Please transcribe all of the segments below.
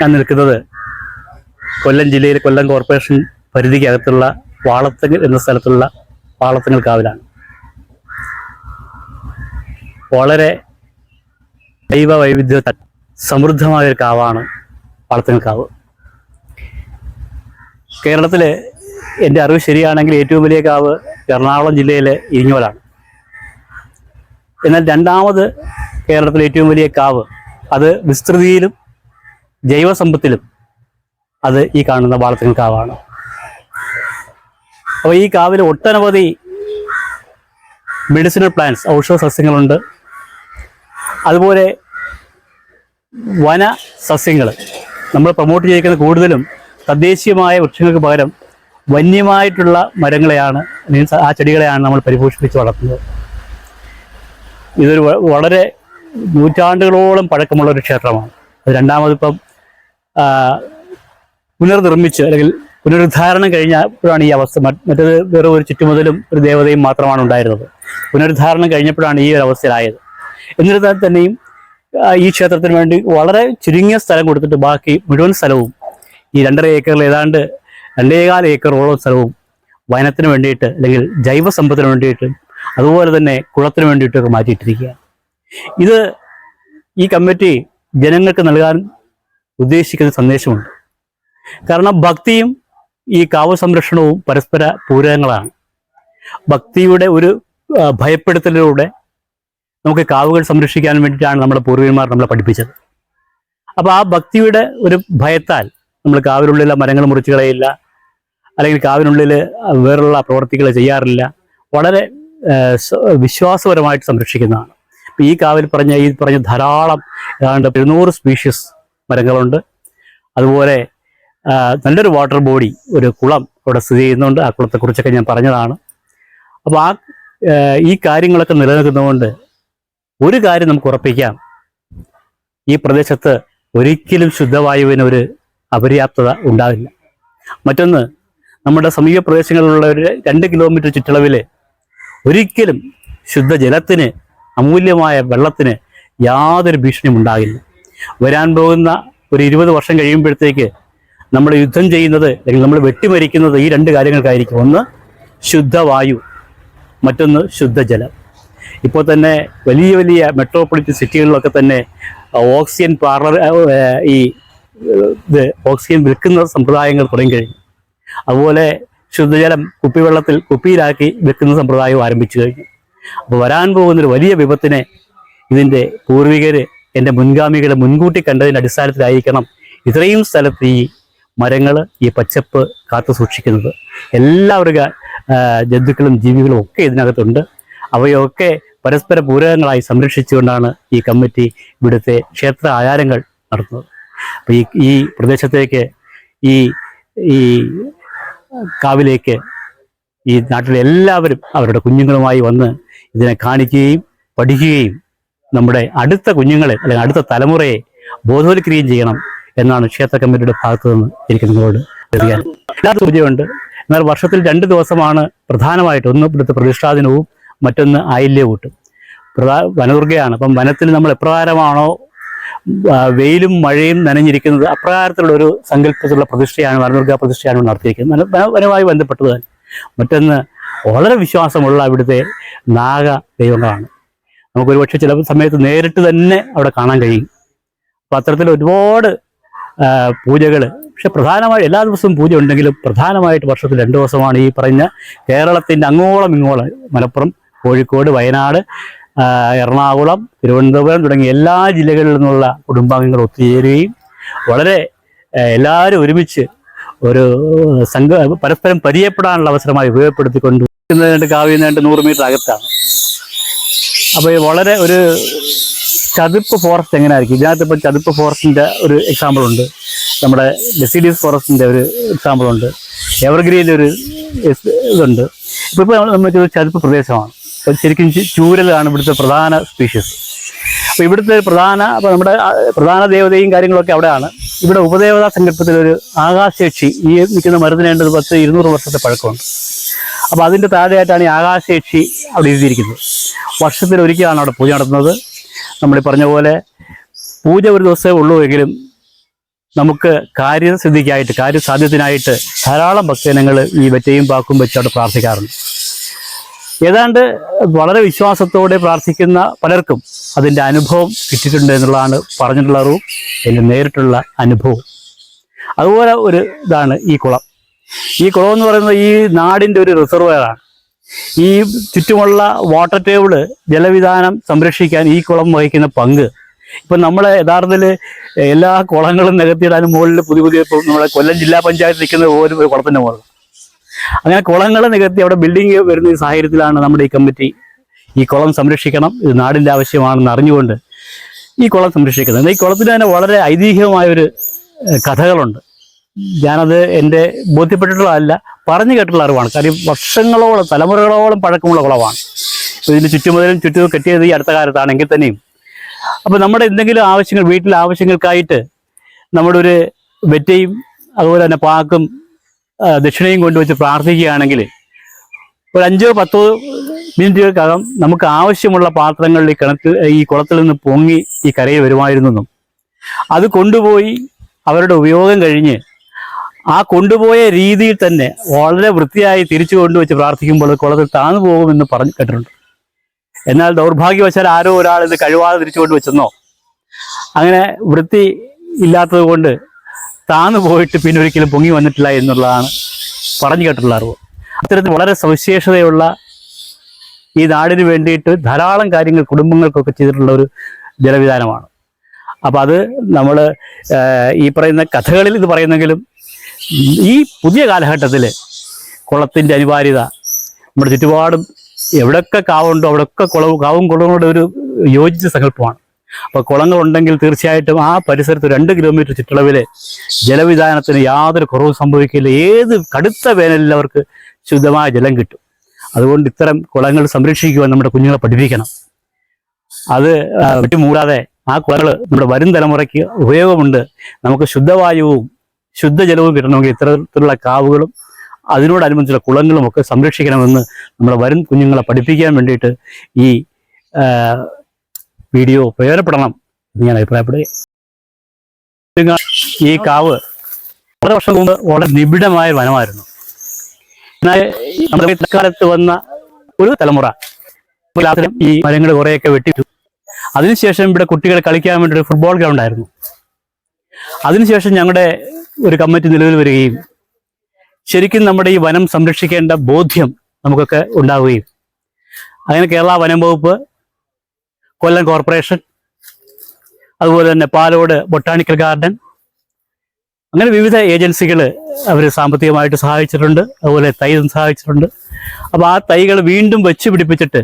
ഞാൻ നിൽക്കുന്നത് കൊല്ലം ജില്ലയിൽ കൊല്ലം കോർപ്പറേഷൻ പരിധിക്കകത്തുള്ള വാളത്തങ്ങൽ എന്ന സ്ഥലത്തുള്ള വാളത്തങ്ങൽ കാവിലാണ്. വളരെ ദൈവ വൈവിധ്യ സമൃദ്ധമായ ഒരു കാവാണ് വാളത്തങ്ങൽ കാവ്. കേരളത്തിലെ എന്റെ അറിവ് ശരിയാണെങ്കിൽ ഏറ്റവും വലിയ കാവ് എറണാകുളം ജില്ലയിലെ ഇരിങ്ങോലാണ്. എന്നാൽ രണ്ടാമത് കേരളത്തിലെ ഏറ്റവും വലിയ കാവ് അത് വിസ്തൃതിയിലും ജൈവസമ്പത്തിലും അത് ഈ കാണുന്ന വാളത്തിങ്ങൽ കാവാണ്. അപ്പോൾ ഈ കാവിൽ ഒട്ടനവധി മെഡിസിനൽ പ്ലാന്റ്സ് ഔഷധ സസ്യങ്ങളുണ്ട്. അതുപോലെ വന സസ്യങ്ങൾ നമ്മൾ പ്രൊമോട്ട് ചെയ്യുന്ന കൂടുതലും തദ്ദേശീയമായ വൃക്ഷങ്ങൾക്ക് പകരം വന്യമായിട്ടുള്ള മരങ്ങളെയാണ് മീൻസ് ആ ചെടികളെയാണ് നമ്മൾ പരിപോഷിപ്പിച്ച് വളർത്തുന്നത്. ഇതൊരു വളരെ നൂറ്റാണ്ടുകളോളം പഴക്കമുള്ള ഒരു ക്ഷേത്രമാണ്. അത് രണ്ടാമതിപ്പം പുനർനിർമ്മിച്ച് അല്ലെങ്കിൽ പുനരുദ്ധാരണം കഴിഞ്ഞപ്പോഴാണ് ഈ അവസ്ഥ. മറ്റ് മറ്റേത് വെറും ഒരു ചുറ്റുമുതലും ഒരു ദേവതയും മാത്രമാണ് ഉണ്ടായിരുന്നത്. പുനരുദ്ധാരണം കഴിഞ്ഞപ്പോഴാണ് ഈ ഒരു അവസ്ഥയിലായത്. എന്നിരുന്നാൽ തന്നെയും ഈ ക്ഷേത്രത്തിന് വേണ്ടി വളരെ ചുരുങ്ങിയ സ്ഥലം കൊടുത്തിട്ട് ബാക്കി മുഴുവൻ സ്ഥലവും ഈ രണ്ടര ഏക്കറിൽ ഏതാണ്ട് രണ്ടേകാൽ ഏക്കറോളം സ്ഥലവും വനത്തിന് വേണ്ടിയിട്ട് അല്ലെങ്കിൽ ജൈവസമ്പത്തിന് വേണ്ടിയിട്ട് അതുപോലെ തന്നെ കുളത്തിന് വേണ്ടിയിട്ടൊക്കെ മാറ്റിയിട്ടിരിക്കുകയാണ്. ഇത് ഈ കമ്മിറ്റി ജനങ്ങൾക്ക് നൽകാൻ ഉദ്ദേശിക്കുന്ന സന്ദേശമുണ്ട്. കാരണം ഭക്തിയും ഈ കാവ് സംരക്ഷണവും പരസ്പര പൂരകങ്ങളാണ്. ഭക്തിയുടെ ഒരു ഭയപ്പെടുത്തലിലൂടെ നമുക്ക് കാവുകൾ സംരക്ഷിക്കാൻ വേണ്ടിയിട്ടാണ് നമ്മുടെ പൂർവികന്മാർ നമ്മളെ പഠിപ്പിച്ചത്. അപ്പോൾ ആ ഭക്തിയുടെ ഒരു ഭയത്താൽ നമ്മൾ കാവിനുള്ളിലെ മരങ്ങൾ മുറിച്ച് കളയില്ല അല്ലെങ്കിൽ കാവിനുള്ളിൽ വേറുള്ള പ്രവർത്തികൾ ചെയ്യാറില്ല വളരെ വിശ്വാസപരമായിട്ട് സംരക്ഷിക്കുന്നതാണ്. ഈ കാവിൽ പറഞ്ഞ ഈ പറഞ്ഞ ധാരാളം ഏതാണ്ട് എഴുന്നൂറ് സ്പീഷ്യസ് മരങ്ങളുണ്ട്. അതുപോലെ നല്ലൊരു വാട്ടർ ബോഡി ഒരു കുളം അവിടെ സ്ഥിതി ചെയ്യുന്നുണ്ട്. ആ കുളത്തെക്കുറിച്ചൊക്കെ ഞാൻ പറഞ്ഞതാണ്. അപ്പോൾ ആ ഈ കാര്യങ്ങളൊക്കെ നിലനിൽക്കുന്നതുകൊണ്ട് ഒരു കാര്യം നമുക്ക് ഉറപ്പിക്കാം. ഈ പ്രദേശത്ത് ഒരിക്കലും ശുദ്ധവായുവിന് ഒരു അപര്യാപ്തത ഉണ്ടാവില്ല. മറ്റൊന്ന് നമ്മുടെ സമീപ പ്രദേശങ്ങളിലുള്ള ഒരു രണ്ട് കിലോമീറ്റർ ചുറ്റളവിൽ ഒരിക്കലും ശുദ്ധജലത്തിന് അമൂല്യമായ വെള്ളത്തിന് യാതൊരു ഭീഷണിയും ഉണ്ടാകില്ല. വരാൻ പോകുന്ന ഒരു ഇരുപത് വർഷം കഴിയുമ്പോഴത്തേക്ക് നമ്മൾ യുദ്ധം ചെയ്യുന്നത് അല്ലെങ്കിൽ നമ്മൾ വെട്ടിമരിക്കുന്നത് ഈ രണ്ട് കാര്യങ്ങൾക്കായിരിക്കും. ഒന്ന് ശുദ്ധവായു മറ്റൊന്ന് ശുദ്ധജലം ഇപ്പോൾ തന്നെ വലിയ വലിയ മെട്രോപൊളിറ്റൻ സിറ്റികളിലൊക്കെ തന്നെ ഓക്സിജൻ പാർലർ ഈ ഇത് ഓക്സിജൻ വിൽക്കുന്ന സമ്പ്രദായങ്ങൾ തുടങ്ങി കഴിഞ്ഞു അതുപോലെ ശുദ്ധജലം കുപ്പിവെള്ളത്തിൽ കുപ്പിയിലാക്കി വിൽക്കുന്ന സമ്പ്രദായവും ആരംഭിച്ചു കഴിഞ്ഞു. അപ്പോൾ വരാൻ പോകുന്നൊരു വലിയ വിപത്തിനെ ഇതിന്റെ പൂർവികര് എന്റെ മുൻഗാമികളെ മുൻകൂട്ടി കണ്ടതിന്റെ അടിസ്ഥാനത്തിലായിരിക്കണം ഇത്രയും സ്ഥലത്ത് ഈ മരങ്ങൾ ഈ പച്ചപ്പ് കാത്തു സൂക്ഷിക്കുന്നത്. എല്ലാവരുടെ ജന്തുക്കളും ജീവികളും ഒക്കെ ഇതിനകത്തുണ്ട്. അവയൊക്കെ പരസ്പര പൂരകങ്ങളായി സംരക്ഷിച്ചുകൊണ്ടാണ് ഈ കമ്മിറ്റി ഇവിടുത്തെ ക്ഷേത്ര ആചാരങ്ങൾ നടത്തുന്നത്. അപ്പോൾ ഈ ഈ പ്രദേശത്തേക്ക് ഈ ഈ കാവിലേക്ക് ഈ നാട്ടിലെ എല്ലാവരും അവരുടെ കുഞ്ഞുങ്ങളുമായി വന്ന് ഇതിനെ കാണിക്കുകയും പഠിക്കുകയും നമ്മുടെ അടുത്ത കുഞ്ഞുങ്ങളെ അല്ലെങ്കിൽ അടുത്ത തലമുറയെ ബോധവൽക്കരിക്കുകയും ചെയ്യണം എന്നാണ് ക്ഷേത്ര കമ്മിറ്റിയുടെ ഭാഗത്തു നിന്ന് എനിക്ക് നിങ്ങളോട് അറിയാൻ എല്ലാ പൂജയുണ്ട് എന്നാൽ വർഷത്തിൽ രണ്ട് ദിവസമാണ് പ്രധാനമായിട്ട് ഒന്ന് ഇവിടുത്തെ പ്രതിഷ്ഠാദിനവും മറ്റൊന്ന് ആയില്യകൂട്ടും പ്രധാ വനദുർഗയാണ്. അപ്പം വനത്തിൽ നമ്മൾ എപ്രകാരമാണോ വെയിലും മഴയും നനഞ്ഞിരിക്കുന്നത് അപ്രകാരത്തിലുള്ള ഒരു സങ്കല്പത്തിലുള്ള പ്രതിഷ്ഠയാണ് വനദുർഗ പ്രതിഷ്ഠയാണ് നടത്തിയിരിക്കുന്നത്. വന- വന- വനവുമായി ബന്ധപ്പെട്ടത് മറ്റൊന്ന് വളരെ വിശ്വാസമുള്ള അവിടുത്തെ നാഗ ദൈവങ്ങളാണ് നമുക്കൊരു ഒരുപക്ഷെ ചില സമയത്ത് നേരിട്ട് തന്നെ അവിടെ കാണാൻ കഴിയും. അപ്പം അത്തരത്തിൽ ഒരുപാട് പൂജകൾ പക്ഷെ പ്രധാനമായി എല്ലാ ദിവസവും പൂജ ഉണ്ടെങ്കിലും പ്രധാനമായിട്ട് വർഷത്തിൽ രണ്ട് ദിവസമാണ് ഈ പറഞ്ഞ കേരളത്തിന്റെ അങ്ങോളം ഇങ്ങോളം മലപ്പുറം കോഴിക്കോട് വയനാട് എറണാകുളം തിരുവനന്തപുരം തുടങ്ങിയ എല്ലാ ജില്ലകളിൽ നിന്നുള്ള കുടുംബാംഗങ്ങൾ ഒത്തുചേരുകയും വളരെ എല്ലാവരും ഒരുമിച്ച് ഒരു സംഘ പരസ്പരം പരിചയപ്പെടാനുള്ള അവസരമായി ഉപയോഗപ്പെടുത്തിക്കൊണ്ട് കാവ്യം നേണ്ട് നൂറ് മീറ്റർ അകത്താണ്. അപ്പോൾ വളരെ ഒരു ചതുപ്പ് ഫോറസ്റ്റ് എങ്ങനെ ആയിരിക്കും ഇതിനകത്ത് ഇപ്പോൾ ചതുപ്പ് ഫോറസ്റ്റിന്റെ ഒരു എക്സാമ്പിൾ ഉണ്ട്. നമ്മുടെ ഡെസിഡീസ് ഫോറസ്റ്റിന്റെ ഒരു എക്സാമ്പിൾ ഉണ്ട്. എവർഗ്രീന്റെ ഒരു ഇതുണ്ട്. ഇപ്പോൾ ഇപ്പോൾ നമ്മൾ ചതുപ്പ് പ്രദേശമാണ്. അപ്പോൾ ശരിക്കും ചൂരലാണ് ഇവിടുത്തെ പ്രധാന സ്പീഷ്യസ് അപ്പോൾ ഇവിടുത്തെ പ്രധാന അപ്പോൾ നമ്മുടെ പ്രധാന ദേവതയും കാര്യങ്ങളൊക്കെ അവിടെയാണ്. ഇവിടെ ഉപദേവതാ സങ്കല്പത്തിൽ ഒരു ഈ നിൽക്കുന്ന മരുന്നിന് വേണ്ടത് പത്ത് ഇരുന്നൂറ് വർഷത്തെ പഴക്കമുണ്ട്. അപ്പോൾ അതിന്റെ താഴെയായിട്ടാണ് ഈ ആകാശയക്ഷി അവിടെ എഴുതിയിരിക്കുന്നത്. വർഷത്തിൽ ഒരിക്കലാണ് അവിടെ പൂജ നടത്തുന്നത്. നമ്മൾ പറഞ്ഞ പോലെ പൂജ ഒരു ദിവസമേ ഉള്ളൂ എങ്കിലും നമുക്ക് കാര്യസിദ്ധിക്കായിട്ട് കാര്യസാധ്യത്തിനായിട്ട് ധാരാളം ഭക്തജനങ്ങൾ ഈ വെറ്റയും പാക്കും വെച്ച് അവിടെ പ്രാർത്ഥിക്കാറുണ്ട്. ഏതാണ്ട് വളരെ വിശ്വാസത്തോടെ പ്രാർത്ഥിക്കുന്ന പലർക്കും അതിന്റെ അനുഭവം കിട്ടിയിട്ടുണ്ട് എന്നുള്ളതാണ് പറഞ്ഞിട്ടുള്ള അറിവും എന്റെ നേരിട്ടുള്ള അനുഭവം. അതുപോലെ ഒരു ഇതാണ് ഈ കുളം. ഈ കുളം എന്ന് പറയുന്നത് ഈ നാടിന്റെ ഒരു റിസർവയറാണ് ഈ ചുറ്റുമുള്ള വാട്ടർ ടേബിൾ ജലവിധാനം സംരക്ഷിക്കാൻ ഈ കുളം വഹിക്കുന്ന പങ്ക്. ഇപ്പം നമ്മളെ യഥാർത്ഥത്തിൽ എല്ലാ കുളങ്ങളും നികത്തിയിടാനും മുകളിൽ പുതിയ പുതിയ നമ്മുടെ കൊല്ലം ജില്ലാ പഞ്ചായത്ത് നിൽക്കുന്ന ഒരു കുളത്തിന്റെ മുകളിൽ അങ്ങനെ കുളങ്ങൾ നികത്തി അവിടെ ബിൽഡിംഗ് വരുന്ന സാഹചര്യത്തിലാണ് നമ്മുടെ ഈ കമ്മിറ്റി ഈ കുളം സംരക്ഷിക്കണം. ഇത് നാടിന്റെ ആവശ്യമാണെന്ന് അറിഞ്ഞുകൊണ്ട് ഈ കുളം സംരക്ഷിക്കുന്നത്. ഈ കുളത്തിന് തന്നെ വളരെ ഐതിഹ്യമായൊരു കഥകളുണ്ട്. ഞാനത് എന്റെ ബോധ്യപ്പെട്ടിട്ടുള്ളതല്ല പറഞ്ഞു കേട്ടിട്ടുള്ള അറിവാണ്. കാര്യം വർഷങ്ങളോളം തലമുറകളോളം പഴക്കമുള്ള കുളമാണ്. ഇതിന് ചുറ്റുമുതലും ചുറ്റും കെട്ടിയത് ഈ അടുത്ത കാലത്താണെങ്കിൽ തന്നെയും. അപ്പോൾ നമ്മുടെ എന്തെങ്കിലും ആവശ്യങ്ങൾ വീട്ടിലെ ആവശ്യങ്ങൾക്കായിട്ട് നമ്മുടെ ഒരു വെറ്റയും അതുപോലെ തന്നെ പാക്കും ദക്ഷിണയും കൊണ്ടുവച്ച് പ്രാർത്ഥിക്കുകയാണെങ്കിൽ ഒരു അഞ്ചോ പത്തോ മിനിറ്റുകൾക്കകം നമുക്ക് ആവശ്യമുള്ള പാത്രങ്ങളിൽ കിണറ്റ് ഈ കുളത്തിൽ നിന്ന് പൊങ്ങി ഈ കരയിൽ വരുമായിരുന്നെന്നും. അത് കൊണ്ടുപോയി അവരുടെ ഉപയോഗം കഴിഞ്ഞ് ആ കൊണ്ടുപോയ രീതിയിൽ തന്നെ വളരെ വൃത്തിയായി തിരിച്ചു കൊണ്ടുവച്ച് പ്രാർത്ഥിക്കുമ്പോൾ കുളത്തിൽ താന്നു പോകുമെന്ന് പറഞ്ഞു കേട്ടിട്ടുണ്ട്. എന്നാൽ ദൗർഭാഗ്യവശാൽ ആരോ ഒരാൾ ഇത് കഴിവാതെ തിരിച്ചു കൊണ്ടുവച്ചെന്നോ? അങ്ങനെ വൃത്തി ഇല്ലാത്തത് കൊണ്ട് താന്നു പോയിട്ട് പിന്നെ ഒരിക്കലും പൊങ്ങി വന്നിട്ടില്ല എന്നുള്ളതാണ് പറഞ്ഞു കേട്ടിട്ടുള്ള അറിവ്. അത്തരത്തിൽ വളരെ സവിശേഷതയുള്ള ഈ നാടിന് വേണ്ടിയിട്ട് ധാരാളം കാര്യങ്ങൾ കുടുംബങ്ങൾക്കൊക്കെ ചെയ്തിട്ടുള്ള ഒരു ജലവിധാനമാണ്. അപ്പം അത് നമ്മൾ ഈ പറയുന്ന കഥകളിൽ ഇത് പറയുന്നെങ്കിലും ഈ പുതിയ കാലഘട്ടത്തിൽ കുളത്തിന്റെ അനിവാര്യത നമ്മുടെ ചുറ്റുപാടും എവിടെയൊക്കെ കാവുണ്ടോ അവിടെയൊക്കെ കുളവും കാവും കുളങ്ങളുടെ ഒരു യോജിച്ച സങ്കല്പമാണ്. അപ്പോൾ കുളങ്ങളുണ്ടെങ്കിൽ തീർച്ചയായിട്ടും ആ പരിസരത്ത് രണ്ട് കിലോമീറ്റർ ചുറ്റളവിൽ ജലവിധാനത്തിന് യാതൊരു കുറവും സംഭവിക്കില്ല. ഏത് കടുത്ത വേനലിൽ അവർക്ക് ശുദ്ധമായ ജലം കിട്ടും. അതുകൊണ്ട് ഇത്തരം കുളങ്ങൾ സംരക്ഷിക്കുവാൻ നമ്മുടെ കുഞ്ഞുങ്ങളെ പഠിപ്പിക്കണം. അത് വിട്ടുമൂടാതെ ആ കുളങ്ങൾ നമ്മുടെ വരും തലമുറയ്ക്ക് ഉപയോഗമുണ്ട്. നമുക്ക് ശുദ്ധവായുവും ശുദ്ധജലവും കിട്ടണമെങ്കിൽ ഇത്തരത്തിലുള്ള കാവുകളും അതിനോടനുബന്ധിച്ചുള്ള കുളങ്ങളും ഒക്കെ സംരക്ഷിക്കണമെന്ന് നമ്മുടെ വരും കുഞ്ഞുങ്ങളെ പഠിപ്പിക്കാൻ വേണ്ടിയിട്ട് ഈ വീഡിയോ പ്രയോജനപ്പെടണം എന്ന് ഞാൻ അഭിപ്രായപ്പെടുക ഈ കാവ് വളരെ വർഷം മുമ്പ് വളരെ നിബിഡമായ വനമായിരുന്നു. എന്നാൽ നമ്മുടെ വന്ന ഒരു തലമുറ ഈ മരങ്ങൾ കുറേയൊക്കെ വെട്ടിച്ചു അതിനുശേഷം ഇവിടെ കുട്ടികൾ കളിക്കാൻ വേണ്ടി ഒരു ഫുട്ബോൾ ഗ്രൗണ്ട് ആയിരുന്നു. അതിനുശേഷം ഞങ്ങളുടെ ഒരു കമ്മിറ്റി നിലവിൽ വരികയും ശരിക്കും നമ്മുടെ ഈ വനം സംരക്ഷിക്കേണ്ട ബോധ്യം നമുക്കൊക്കെ ഉണ്ടാവുകയും. അങ്ങനെ കേരള വനം വകുപ്പ് കൊല്ലം കോർപ്പറേഷൻ അതുപോലെ തന്നെ പാലോട് ബൊട്ടാണിക്കൽ ഗാർഡൻ അങ്ങനെ വിവിധ ഏജൻസികൾ അവർ സാമ്പത്തികമായിട്ട് സഹായിച്ചിട്ടുണ്ട് അതുപോലെ തൈ സഹായിച്ചിട്ടുണ്ട്. അപ്പോൾ ആ തൈകൾ വീണ്ടും വെച്ച് പിടിപ്പിച്ചിട്ട്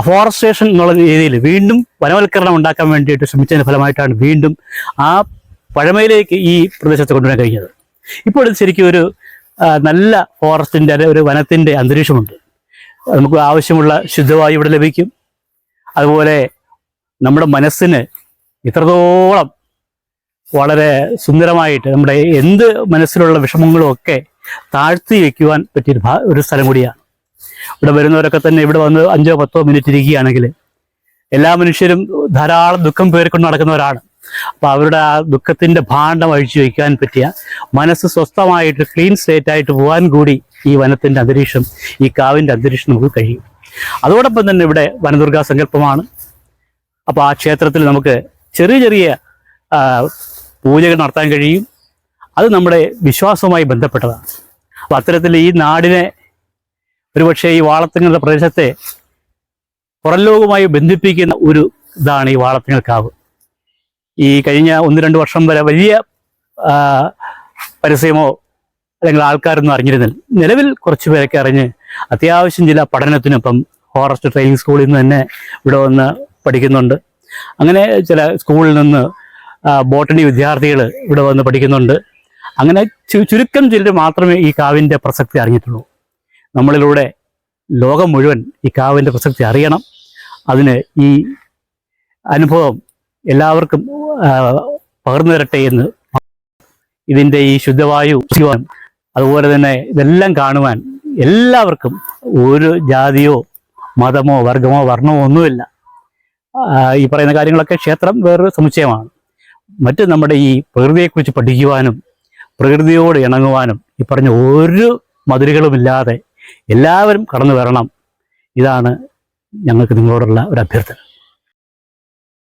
അഫോറസ്റ്റേഷൻ എന്നുള്ള രീതിയിൽ വീണ്ടും വനവൽക്കരണം ഉണ്ടാക്കാൻ വേണ്ടിയിട്ട് ശ്രമിച്ചതിന്റെ ഫലമായിട്ടാണ് വീണ്ടും ആ പഴമയിലേക്ക് ഈ പ്രദേശത്ത് കൊണ്ടുവരാൻ കഴിഞ്ഞത്. ഇപ്പോൾ ഇത് ശരിക്കും ഒരു നല്ല ഫോറസ്റ്റിന്റെ ഒരു വനത്തിന്റെ അന്തരീക്ഷമുണ്ട്. നമുക്ക് ആവശ്യമുള്ള ശുദ്ധവായു ഇവിടെ ലഭിക്കും. അതുപോലെ നമ്മുടെ മനസ്സിന് ഇത്രത്തോളം വളരെ സുന്ദരമായിട്ട് നമ്മുടെ എന്ത് മനസ്സിലുള്ള വിഷമങ്ങളും ഒക്കെ താഴ്ത്തി വയ്ക്കുവാൻ പറ്റിയൊരു ഭാ- ഒരു സ്ഥലം കൂടിയാണ്. ഇവിടെ വരുന്നവരൊക്കെ തന്നെ ഇവിടെ വന്ന് അഞ്ചോ പത്തോ മിനിറ്റ് ഇരിക്കുകയാണെങ്കിൽ എല്ലാ മനുഷ്യരും ധാരാളം ദുഃഖം പേർക്കൊണ്ട് നടക്കുന്നവരാണ് അപ്പൊ അവരുടെ ആ ദുഃഖത്തിന്റെ ഭാണ്ഡം അഴിച്ചു വയ്ക്കാൻ പറ്റിയ മനസ്സ് സ്വസ്ഥമായിട്ട് ക്ലീൻ സ്റ്റേറ്റ് ആയിട്ട് പോകാൻ കൂടി ഈ വനത്തിന്റെ അന്തരീക്ഷം ഈ കാവിന്റെ അന്തരീക്ഷം നമുക്ക് കഴിയും. അതോടൊപ്പം തന്നെ ഇവിടെ വനദുർഗാ സങ്കല്പമാണ്. അപ്പൊ ആ ക്ഷേത്രത്തിൽ നമുക്ക് ചെറിയ ചെറിയ പൂജകൾ നടത്താൻ കഴിയും. അത് നമ്മുടെ വിശ്വാസവുമായി ബന്ധപ്പെട്ടതാണ്. അപ്പൊ അത്തരത്തിൽ ഈ നാടിനെ ഒരുപക്ഷെ ഈ വാളത്തങ്ങളുടെ പ്രദേശത്തെ പുറം ലോകവുമായി ബന്ധിപ്പിക്കുന്ന ഒരു ഇതാണ് ഈ വാളത്തിങ്ങൽ കാവ്. ഈ കഴിഞ്ഞ ഒന്ന് രണ്ട് വർഷം വരെ വലിയ പരസ്യമോ അല്ലെങ്കിൽ ആൾക്കാരൊന്നും അറിഞ്ഞിരുന്നില്ല. നിലവിൽ കുറച്ച് പേരൊക്കെ അറിഞ്ഞ് അത്യാവശ്യം ചില പഠനത്തിനൊപ്പം ഫോറസ്റ്റ് ട്രെയിനിങ് സ്കൂളിൽ നിന്ന് തന്നെ ഇവിടെ വന്ന് പഠിക്കുന്നുണ്ട്. അങ്ങനെ ചില സ്കൂളിൽ നിന്ന് ബോട്ടണി വിദ്യാർത്ഥികൾ ഇവിടെ വന്ന് പഠിക്കുന്നുണ്ട്. അങ്ങനെ ചുരുക്കം ചിലർ മാത്രമേ ഈ കാവിന്റെ പ്രസക്തി അറിഞ്ഞിട്ടുള്ളൂ. നമ്മളിലൂടെ ലോകം മുഴുവൻ ഈ കാവിന്റെ പ്രസക്തി അറിയണം. അതിന് ഈ അനുഭവം എല്ലാവർക്കും പകർന്നു തരട്ടെ എന്ന് ഇതിന്റെ ഈ ശുദ്ധവായു അതുപോലെ തന്നെ ഇതെല്ലാം കാണുവാൻ എല്ലാവർക്കും ഒരു ജാതിയോ മതമോ വർഗമോ വർണമോ ഒന്നുമില്ല. ഈ പറയുന്ന കാര്യങ്ങളൊക്കെ ക്ഷേത്രം വേറൊരു സമുച്ചയമാണ്. മറ്റ് നമ്മുടെ ഈ പ്രകൃതിയെക്കുറിച്ച് പഠിക്കുവാനും പ്രകൃതിയോട് ഇണങ്ങുവാനും ഈ പറഞ്ഞ ഒരു മതിലുകളുമില്ലാതെ എല്ലാവരും കടന്നു വരണം. ഇതാണ് ഞങ്ങൾക്ക് നിങ്ങളോടുള്ള ഒരു അഭ്യർത്ഥന.